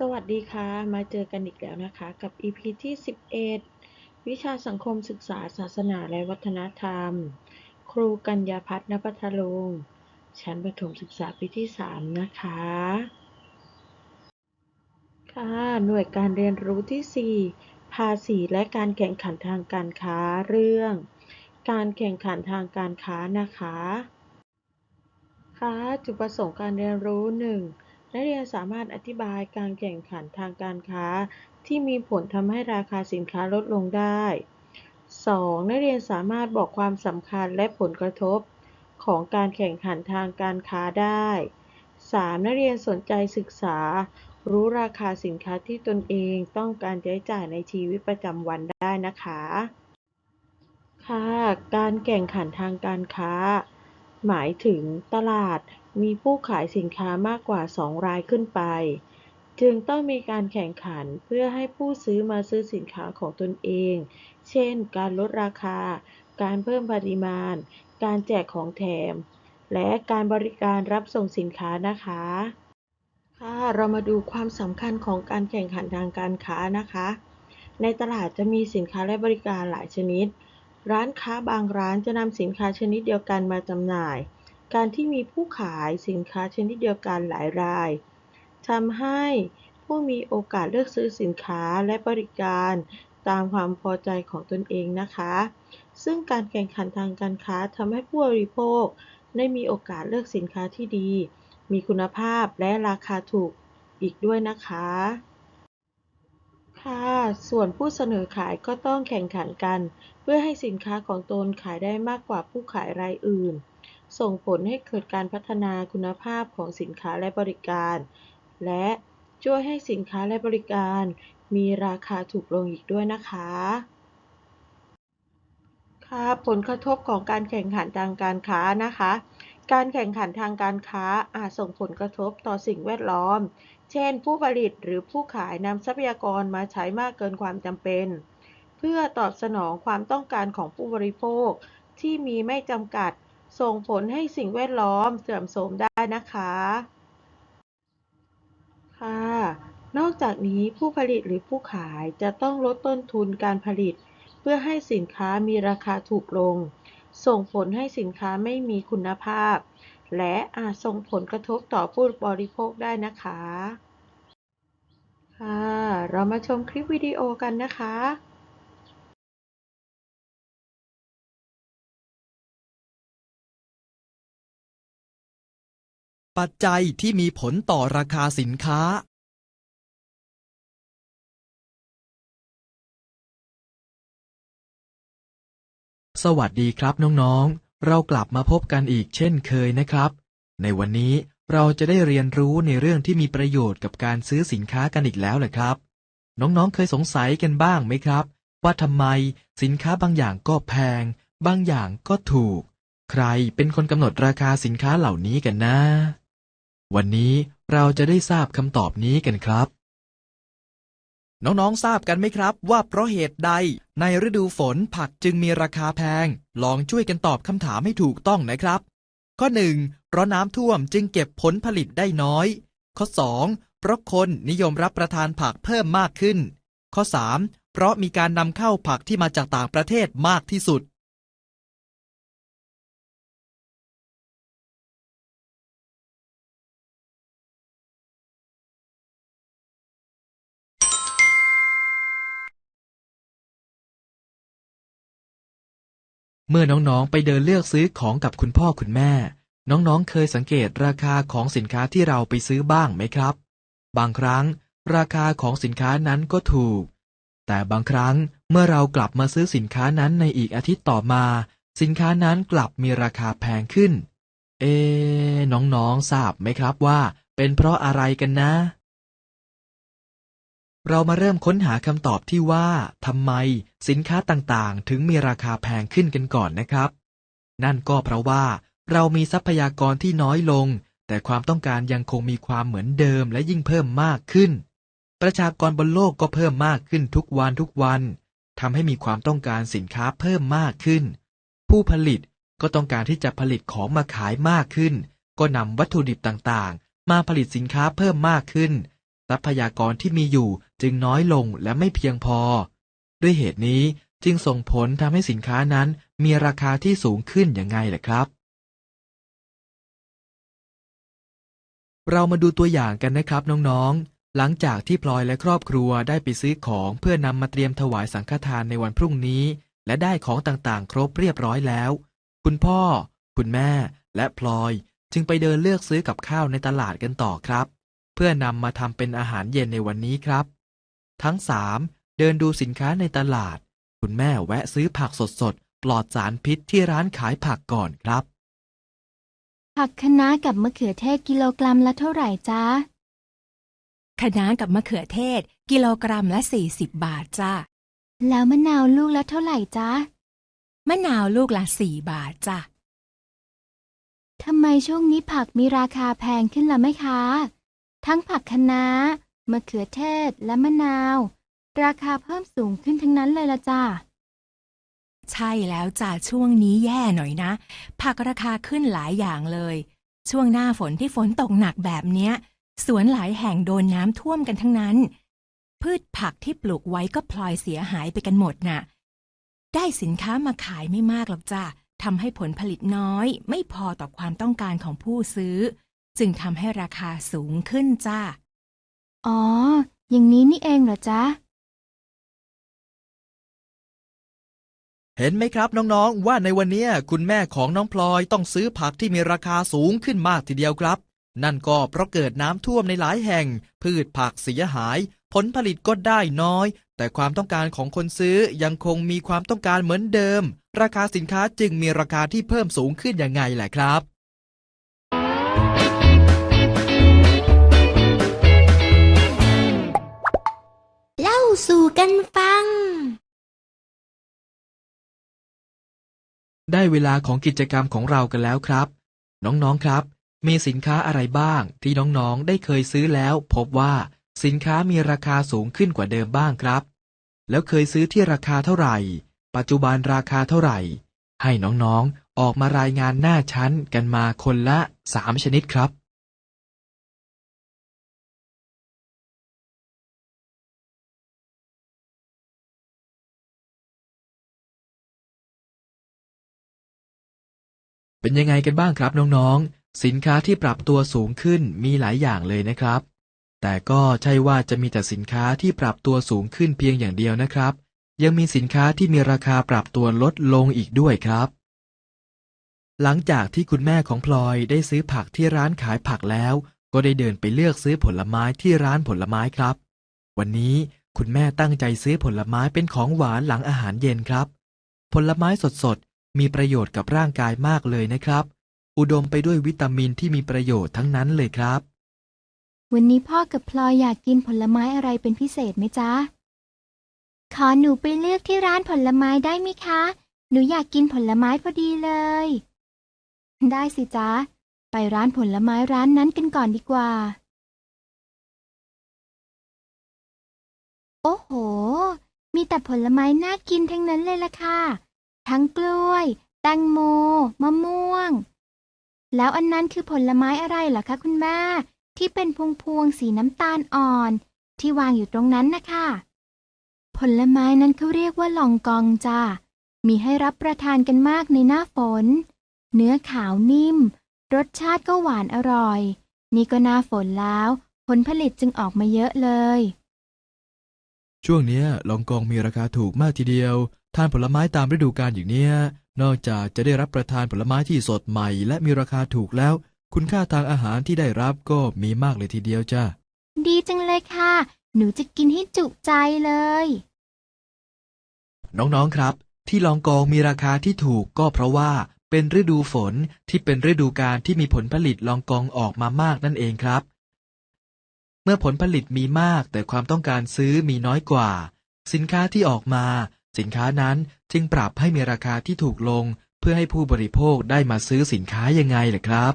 สวัสดีค่ะ มาเจอกันอีกแล้วนะคะกับ EP ที่ 11 วิชาสังคมศึกษาศาสนาและวัฒนธรรม ครูกัญญาพัฒนพัทลุงชั้นประถมศึกษาปีที่ 3 นะคะ ค่ะ หน่วยการเรียนรู้ที่ 4 ภาษีและการแข่งขันทางการค้าเรื่อง การแข่งขันทางการค้านะคะ ค่ะ จุดประสงค์การเรียนรู้ 1. นักเรียนสามารถอธิบายการแข่งขันทางการค้า ที่มีผลทำให้ราคาสินค้าลดลงได้ 2. นักเรียนสามารถบอกความสำคัญและผลกระทบของการแข่งขันทางการค้าได้ 3. นักเรียนสนใจศึกษา รู้ราคาสินค้าที่ตนเองต้องการใช้จ่ายในชีวิตประจำวันได้นะคะ ค่ะ การแข่งขันทางการค้า หมายถึงตลาด มีผู้ขายสินค้ามากกว่า 2 รายขึ้นไป จึงต้องมีการแข่งขันเพื่อให้ผู้ซื้อมาซื้อสินค้าของตนเอง เช่น การลดราคา การเพิ่มปริมาณ การแจกของแถม และการบริการรับส่งสินค้านะคะ ค่ะเรามาดูความสำคัญของการแข่งขันทางการค้านะคะ ในตลาดจะมีสินค้าและบริการหลายชนิด ร้านค้าบางร้านจะนำสินค้าชนิดเดียวกันมาจำหน่าย การที่มีผู้ขายสินค้าชนิดเดียวกันหลายรายทำให้ผู้มีโอกาสเลือกซื้อสินค้าและบริการตามความพอใจของตนเองนะคะ ซึ่งการแข่งขันทางการค้าทำให้ผู้บริโภค ได้มีโอกาสเลือกสินค้าที่ดี มีคุณภาพและราคาถูกอีกด้วยนะคะ ค่ะ ส่วนผู้เสนอขายก็ต้องแข่งขันกัน เพื่อให้สินค้าของตนขายได้มากกว่าผู้ขายรายอื่น ส่งผลให้เกิดการพัฒนาคุณภาพของสินค้าและบริการ และช่วยให้สินค้าและบริการ มีราคาถูกลงอีกด้วยนะคะค่ะผลกระทบของการแข่งขันทางการค้านะคะ การแข่งขันทางการค้าอาจส่งผลกระทบต่อสิ่งแวดล้อม เช่น ผู้ผลิตหรือผู้ขายนำทรัพยากรมาใช้มากเกินความจำเป็น เพื่อตอบสนองความต้องการของผู้บริโภคที่มีไม่จำกัด ส่งผลให้สิ่งแวดล้อมเสื่อมโทรมได้นะคะค่ะนอกจากนี้ผู้ผลิตหรือผู้ขายจะต้องลดต้นทุนการผลิต เพื่อให้สินค้ามีราคาถูกลง ส่งผลให้สินค้าไม่มีคุณภาพ และอาจส่งผลกระทบต่อผู้บริโภคได้นะคะค่ะ เรามาชมคลิปวิดีโอกันนะคะ ปัจจัยที่มีผลต่อราคาสินค้าสวัสดีครับน้องๆ เรากลับมาพบกันอีกเช่นเคยนะครับ ในวันนี้เราจะได้เรียนรู้ในเรื่องที่มีประโยชน์กับการซื้อสินค้ากันอีกแล้วแหละครับ น้องๆ เคยสงสัยกันบ้างไหมครับ ว่าทำไมสินค้าบางอย่างก็แพง บางอย่างก็ถูก ใครเป็นคนกำหนดราคาสินค้าเหล่านี้กันนะ วันนี้เราจะได้ทราบคำตอบนี้กันครับ น้องๆทราบกันไหมครับว่าเพราะเหตุใดในฤดูฝนผักจึงมีราคาแพง ลองช่วยกันตอบคำถามให้ถูกต้องนะครับ ข้อ 1. เพราะน้ำท่วมจึงเก็บผลผลิตได้น้อย ข้อ 2. เพราะคนนิยมรับประทานผักเพิ่มมากขึ้น ข้อ 3. เพราะมีการนำเข้าผักที่มาจากต่างประเทศมากที่สุด เมื่อน้องๆ ไปเดินเลือกซื้อของกับคุณพ่อคุณแม่ น้องๆ เคยสังเกตราคาของสินค้าที่เราไปซื้อบ้างไหมครับ บางครั้ง ราคาของสินค้านั้นก็ถูก แต่บางครั้งเมื่อเรากลับมาซื้อสินค้านั้นในอีกอาทิตย์ต่อมา สินค้านั้นกลับมีราคาแพงขึ้น เอ๊น้องๆ ทราบไหมครับว่า เป็นเพราะอะไรกันนะ เรามาเริ่มค้นหาคำตอบที่ว่าทำไมสินค้าต่างๆ ถึงมีราคาแพงขึ้นกันก่อนนะครับ นั่นก็เพราะว่า เรามีทรัพยากรที่น้อยลง แต่ความต้องการยังคงมีความเหมือนเดิมและยิ่งเพิ่มมากขึ้น ประชากรบนโลกก็เพิ่มมากขึ้นทุกวันทุกวันทำให้มีความต้องการสินค้าเพิ่มมากขึ้น ผู้ผลิตก็ต้องการที่จะผลิตของมาขายมากขึ้น ก็นำวัตถุดิบต่างๆ มาผลิตสินค้าเพิ่มมากขึ้น ทรัพยากรที่มีอยู่ จึงน้อยลงและไม่เพียงพอ ด้วยเหตุนี้จึงส่งผลทำให้สินค้านั้นมีราคาที่สูงขึ้นอยังไงล่ะครับ เรามาดูตัวอย่างกันนะครับน้องๆ หลังจากที่พลอยและครอบครัวได้ไปซื้อของเพื่อนำมาเตรียมถวายสังฆทานในวันพรุ่งนี้ และได้ของต่างๆ ครบเรียบร้อยแล้ว คุณพ่อ คุณแม่ และพลอยจึงไปเดินเลือกซื้อกับข้าวในตลาดกันต่อครับ เพื่อนำมาทำเป็นอาหารเย็นในวันนี้ครับ ทั้งสามเดินดูสินค้าในตลาด คุณแม่แวะซื้อผักสดๆ ปลอดสารพิษที่ร้านขายผักก่อนครับ ผักคะน้ากับมะเขือเทศกิโลกรัมละเท่าไหร่จ๊ะคะน้ากับมะเขือเทศ กิโลกรัมละ40บาทจ้าแล้วมะนาวลูกละเท่าไหร่จ๊ะมะนาวลูกละ4บาทจ้าทำไมช่วงนี้ผักมีราคาแพงขึ้นล่ะแม่คะ ทั้งผักคะน้า มะเขือเทศและมะนาว ราคาเพิ่มสูงขึ้นทั้งนั้นเลยละจ้ะใช่แล้วจ้าช่วงนี้แย่หน่อยนะ ผักราคาขึ้นหลายอย่างเลย ช่วงหน้าฝนที่ฝนตกหนักแบบเนี้ย สวนหลายแห่งโดนน้ำท่วมกันทั้งนั้น พืชผักที่ปลูกไว้ก็พลอยเสียหายไปกันหมดน่ะ ได้สินค้ามาขายไม่มากหรอกจ้าทำให้ผลผลิตน้อย ไม่พอต่อความต้องการของผู้ซื้อ จึงทำให้ราคาสูงขึ้นจ้า อ๋อ อย่างนี้นี่เองเหรอจ๊ะ เห็นไหมครับน้องๆ ว่าในวันนี้คุณแม่ของน้องพลอยต้องซื้อผักที่มีราคาสูงขึ้นมากทีเดียวครับ นั่นก็เพราะเกิดน้ำท่วมในหลายแห่ง พืชผักเสียหาย ผลผลิตก็ได้น้อย แต่ความต้องการของคนซื้อยังคงมีความต้องการเหมือนเดิม ราคาสินค้าจึงมีราคาที่เพิ่มสูงขึ้นยังไงแหละครับ สู่กันฟัง ได้เวลาของกิจกรรมของเรากันแล้วครับ น้องๆครับ มีสินค้าอะไรบ้างที่น้องๆได้เคยซื้อแล้ว พบว่าสินค้ามีราคาสูงขึ้นกว่าเดิมบ้างครับ แล้วเคยซื้อที่ราคาเท่าไหร่ ปัจจุบันราคาเท่าไหร่ ให้น้องๆออกมารายงานหน้าชั้นกันมาคนละสามชนิดครับ เป็นยังไงกันบ้างครับน้องๆ สินค้าที่ปรับตัวสูงขึ้นมีหลายอย่างเลยนะครับ แต่ก็ใช่ว่าจะมีแต่สินค้าที่ปรับตัวสูงขึ้นเพียงอย่างเดียวนะครับ ยังมีสินค้าที่มีราคาปรับตัวลดลงอีกด้วยครับ หลังจากที่คุณแม่ของพลอยได้ซื้อผักที่ร้านขายผักแล้ว ก็ได้เดินไปเลือกซื้อผลไม้ที่ร้านผลไม้ครับ วันนี้คุณแม่ตั้งใจซื้อผลไม้เป็นของหวานหลังอาหารเย็นครับ ผลไม้สดๆ มีประโยชน์กับร่างกายมากเลยนะครับ อุดมไปด้วยวิตามินที่มีประโยชน์ทั้งนั้นเลยครับ วันนี้พ่อกับพลอยอยากกินผลไม้อะไรเป็นพิเศษไหมจ๊ะ ขอหนูไปเลือกที่ร้านผลไม้ได้ไหมคะ หนูอยากกินผลไม้พอดีเลย ได้สิจ๊ะ ไปร้านผลไม้ร้านนั้นกันก่อนดีกว่า โอ้โห มีแต่ผลไม้น่ากินทั้งนั้นเลยล่ะค่ะ ทั้งกล้วย แตงโม มะม่วง แล้วอันนั้นคือผลไม้อะไรเหรอคะคุณแม่ ที่เป็นพวงพวงๆสีน้ำตาลอ่อน ที่วางอยู่ตรงนั้นนะคะผลไม้นั้นเขาเรียกว่าลองกองจ้ามีให้รับประทานกันมากในหน้าฝน เนื้อขาวนิ่ม รสชาติก็หวานอร่อย นี่ก็หน้าฝนแล้ว ผลผลิตจึงออกมาเยอะเลย ช่วงเนี้ยลองกองมีราคาถูกมากทีเดียว ทานผลไม้ตามฤดูกาลอย่างเนี้ยนอกจากจะได้รับประทานผลไม้ที่สดใหม่ และมีราคาถูกแล้ว คุณค่าทางอาหารที่ได้รับก็มีมากเลยทีเดียวจ้าดีจังเลยค่ะ หนูจะกินให้จุใจเลย น้องๆครับ ที่ลองกองมีราคาที่ถูกก็เพราะว่าเป็นฤดูฝนที่เป็นฤดูกาลที่มีผลผลิตลองกองออกมามากนั่นเองครับ เมื่อผลผลิตมีมากแต่ความต้องการซื้อมีน้อยกว่า สินค้าที่ออกมา สินค้านั้นจึงปรับให้มีราคาที่ถูกลง เพื่อให้ผู้บริโภคได้มาซื้อสินค้ายังไงล่ะครับ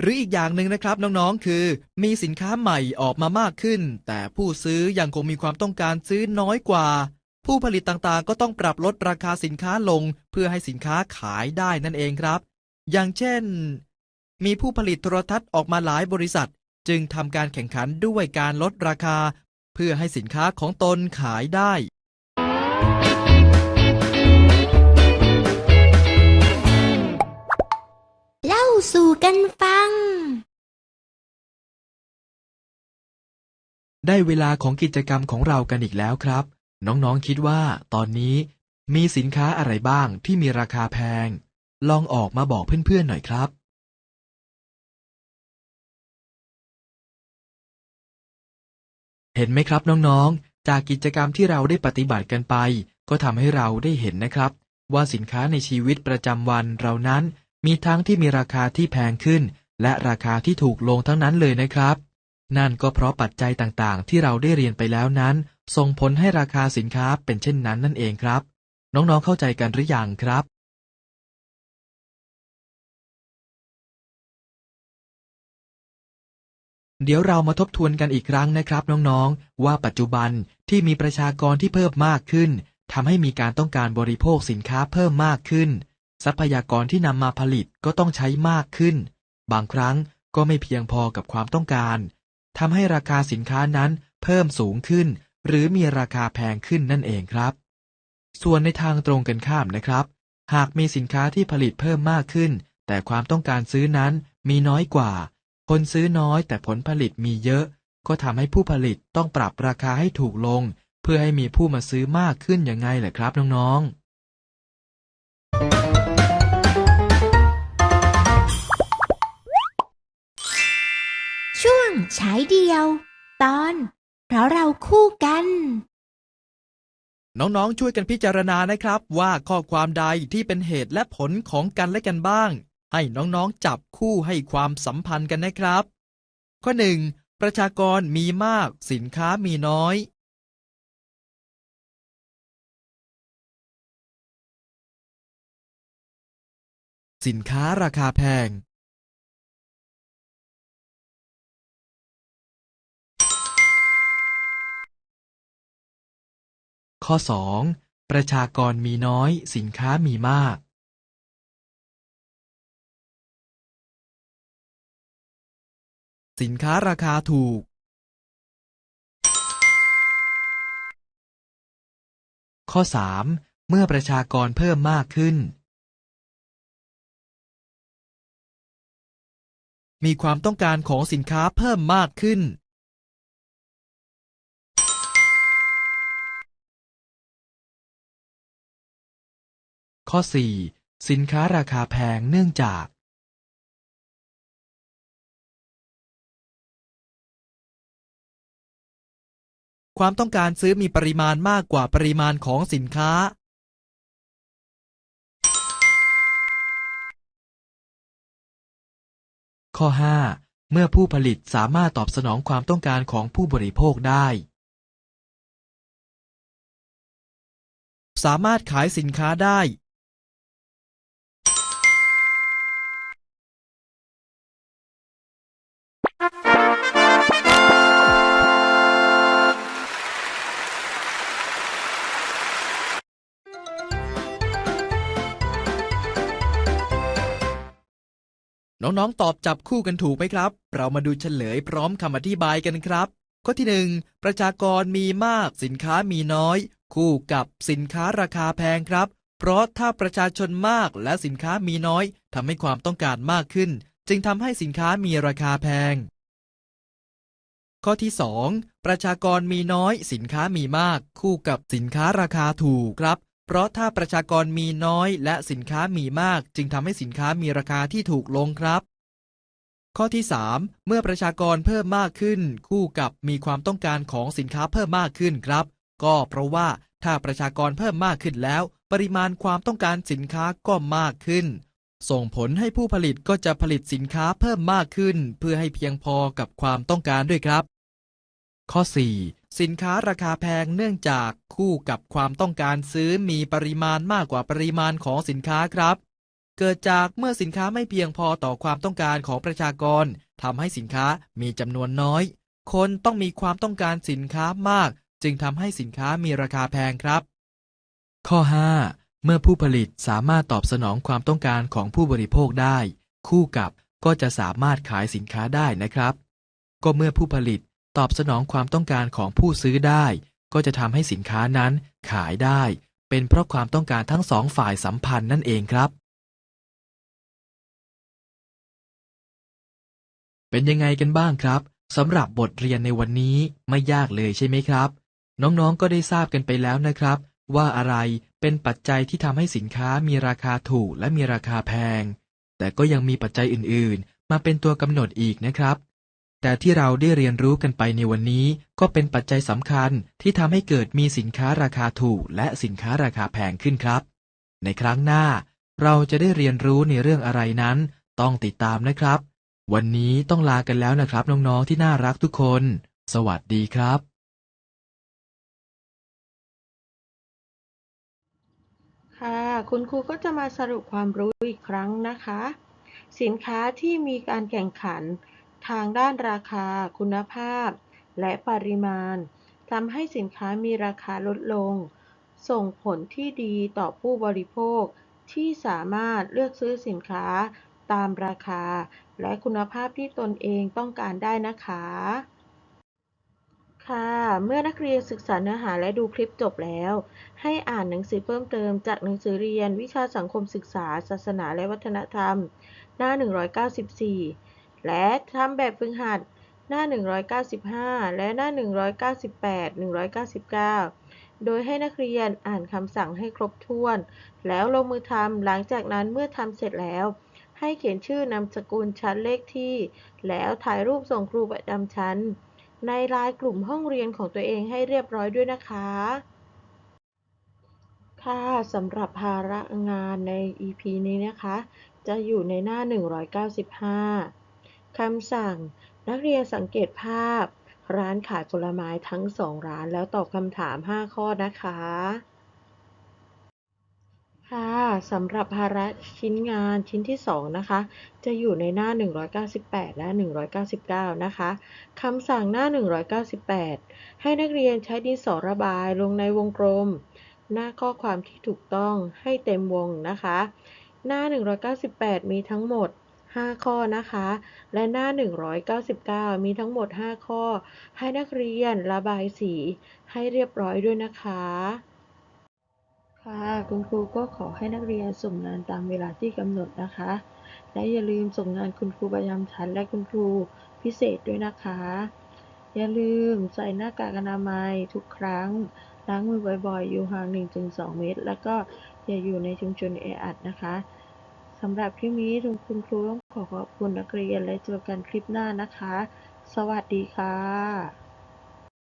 หรืออีกอย่างหนึ่งนะครับน้องๆ คือ มีสินค้าใหม่ออกมามากขึ้น แต่ผู้ซื้อยังคงมีความต้องการซื้อน้อยกว่า ผู้ผลิตต่างๆ ก็ต้องปรับลดราคาสินค้าลง เพื่อให้สินค้าขายได้นั่นเองครับ อย่างเช่น มีผู้ผลิตโทรทัศน์ออกมาหลายบริษัทจึงทำการแข่งขันด้วยการลดราคา พื่อให้สินค้าของตนขายได้ เล่าสู่กันฟัง ได้เวลาของกิจกรรมของเรากันอีกแล้วครับ น้องๆคิดว่าตอนนี้มีสินค้าอะไรบ้างที่มีราคาแพง ลองออกมาบอกเพื่อนๆหน่อยครับ เห็นไหมครับน้องๆ จากกิจกรรมที่เราได้ปฏิบัติกันไป ก็ทำให้เราได้เห็นนะครับ ว่าสินค้าในชีวิตประจำวันเรานั้น มีทั้งที่มีราคาที่แพงขึ้น และราคาที่ถูกลงทั้งนั้นเลยนะครับ นั่นก็เพราะปัจจัยต่างๆ ที่เราได้เรียนไปแล้วนั้น ส่งผลให้ราคาสินค้าเป็นเช่นนั้นนั่นเองครับ น้องๆเข้าใจกันหรือยังครับ เดี๋ยวเรามาทบทวนกันอีกครั้งนะครับน้องๆ ว่าปัจจุบันที่มีประชากรที่เพิ่มมากขึ้นทำให้มีการต้องการบริโภคสินค้าเพิ่มมากขึ้น ทรัพยากรที่นำมาผลิตก็ต้องใช้มากขึ้น บางครั้งก็ไม่เพียงพอกับความต้องการทำให้ราคาสินค้านั้นเพิ่มสูงขึ้น หรือมีราคาแพงขึ้นนั่นเองครับ ส่วนในทางตรงกันข้ามนะครับ หากมีสินค้าที่ผลิตเพิ่มมากขึ้น แต่ความต้องการซื้อนั้นมีน้อยกว่า คนซื้อน้อยแต่ผลผลิตมีเยอะ ก็ทำให้ผู้ผลิตต้องปรับราคาให้ถูกลง เพื่อให้มีผู้มาซื้อมากขึ้นยังไงแหละครับน้องๆช่วงฉายเดียว ตอน เพราะเราคู่กัน น้อง ๆ ช่วยกันพิจารณานะครับว่าข้อความใดที่เป็นเหตุและผลของกันและกันบ้าง ให้น้องๆจับคู่ให้ความสัมพันธ์กันนะครับ ข้อ 1. ประชากรมีมากสินค้ามีน้อย สินค้าราคาแพง ข้อ 2. ประชากรมีน้อยสินค้ามีมาก สินค้าราคาถูก ข้อ 3. เมื่อประชากรเพิ่มมากขึ้น มีความต้องการของสินค้าเพิ่มมากขึ้น ข้อ 4. สินค้าราคาแพงเนื่องจาก ความต้องการซื้อมีปริมาณมากกว่าปริมาณของสินค้า ข้อ 5 เมื่อผู้ผลิตสามารถตอบสนองความต้องการของผู้บริโภคได้ สามารถขายสินค้าได้ น้องๆ ตอบจับคู่กันถูกไหมครับ เรามาดูเฉลยพร้อมคำอธิบายกันครับ ข้อที่หนึ่งประชากรมีมากสินค้ามีน้อย คู่กับสินค้าราคาแพงครับ เพราะถ้าประชาชนมากและสินค้ามีน้อยทำให้ความต้องการมากขึ้น จึงทำให้สินค้ามีราคาแพง ข้อที่ 2 ประชากรมีน้อย สินค้ามีมาก คู่กับสินค้าราคาถูกครับ เพราะถ้าประชากรมีน้อยและสินค้ามีมาก จึงทำให้สินค้ามีราคาที่ถูกลงครับ ข้อที่ 3 เมื่อประชากรเพิ่มมากขึ้น คู่กับมีความต้องการของสินค้าเพิ่มมากขึ้นครับ ก็เพราะว่าถ้าประชากรเพิ่มมากขึ้นแล้ว ปริมาณความต้องการสินค้าก็มากขึ้น ส่งผลให้ผู้ผลิตก็จะผลิตสินค้าเพิ่มมากขึ้น เพื่อให้เพียงพอกับความต้องการด้วยครับ ข้อ 4 สินค้าราคาแพงเนื่องจากคู่กับความต้องการซื้อมีปริมาณมากกว่าปริมาณของสินค้าครับ เกิดจากเมื่อสินค้าไม่เพียงพอต่อความต้องการของประชากรทำให้สินค้ามีจำนวนน้อย คนต้องมีความต้องการสินค้ามาก จึงทำให้สินค้ามีราคาแพงครับ ข้อ 5 เมื่อผู้ผลิตสามารถตอบสนองความต้องการของผู้บริโภคได้ คู่กับก็จะสามารถขายสินค้าได้นะครับ ก็เมื่อผู้ผลิต ตอบสนองความต้องการของผู้ซื้อได้ ก็จะทำให้สินค้านั้นขายได้ เป็นเพราะความต้องการทั้งสองฝ่ายสัมพันธ์นั่นเองครับ เป็นยังไงกันบ้างครับสำหรับบทเรียนในวันนี้ไม่ยากเลยใช่ไหมครับ น้องๆก็ได้ทราบกันไปแล้วนะครับ ว่าอะไรเป็นปัจจัยที่ทำให้สินค้ามีราคาถูกและมีราคาแพง แต่ก็ยังมีปัจจัยอื่นๆ มาเป็นตัวกำหนดอีกนะครับ แต่ที่เราได้เรียนรู้กันไปในวันนี้ก็เป็นปัจจัยสำคัญที่ทำให้เกิดมีสินค้าราคาถูกและสินค้าราคาแพงขึ้นครับ ในครั้งหน้า เราจะได้เรียนรู้ในเรื่องอะไรนั้น ต้องติดตามนะครับ วันนี้ต้องลากันแล้วนะครับน้องๆที่น่ารักทุกคน สวัสดีครับ ค่ะ คุณครูก็จะมาสรุปความรู้อีกครั้งนะคะ สินค้าที่มีการแข่งขัน ทางด้านราคา คุณภาพ และปริมาณทำให้สินค้ามีราคาลดลง ส่งผลที่ดีต่อผู้บริโภค ที่สามารถเลือกซื้อสินค้าตามราคา และคุณภาพที่ตนเองต้องการได้นะคะ ค่ะ เมื่อนักเรียนศึกษาเนื้อหาและดูคลิปจบแล้ว ให้อ่านหนังสือเพิ่มเติมจากหนังสือเรียนวิชาสังคมศึกษา ศาสนาและวัฒนธรรม หน้า 194 และทำแบบฝึกหัดหน้า 195 และหน้า 198 199 โดยให้นักเรียนอ่านคำสั่งให้ครบถ้วน แล้วลงมือทำหลังจากนั้นเมื่อทำเสร็จแล้ว ให้เขียนชื่อนามสกุลชั้นเลขที่ แล้วถ่ายรูปส่งครูประจำชั้น ในไลน์กลุ่มห้องเรียนของตัวเองให้เรียบร้อยด้วยนะคะ ค่ะสำหรับภาระงานใน EP นี้นะคะ จะอยู่ในหน้า 195 คำสั่ง นักเรียนสังเกตภาพ ร้านขายผลไม้ทั้งสองร้านแล้วตอบคำถาม 5 ข้อนะคะ ค่ะสำหรับภาระชิ้นงานชิ้นที่ 2 นะคะ จะอยู่ในหน้า 198 และ 199 นะคะคำสั่งหน้า 198 ให้นักเรียนใช้ดินสอระบายลงในวงกลม หน้าข้อความที่ถูกต้องให้เต็มวงนะคะ หน้า 198 มีทั้งหมด 5 ข้อนะคะ และหน้า 199 มีทั้งหมด 5 ข้อ ให้นักเรียนระบายสีให้เรียบร้อยด้วยนะคะ ค่ะคุณครูก็ขอให้นักเรียนส่งงานตามเวลาที่กำหนดนะคะ และอย่าลืมส่งงานคุณครูประจำชั้นและคุณครูพิเศษด้วยนะคะ อย่าลืมใส่หน้ากากอนามัยทุกครั้งล้างมือบ่อยๆ อยู่ห่าง 1-2 เมตร แล้วก็อย่าอยู่ในชุมชนแออัดนะคะ สำหรับคลิปนี้คุณครูต้องขอขอบคุณนักเรียนและเจอกันคลิปหน้านะคะ สวัสดีค่ะ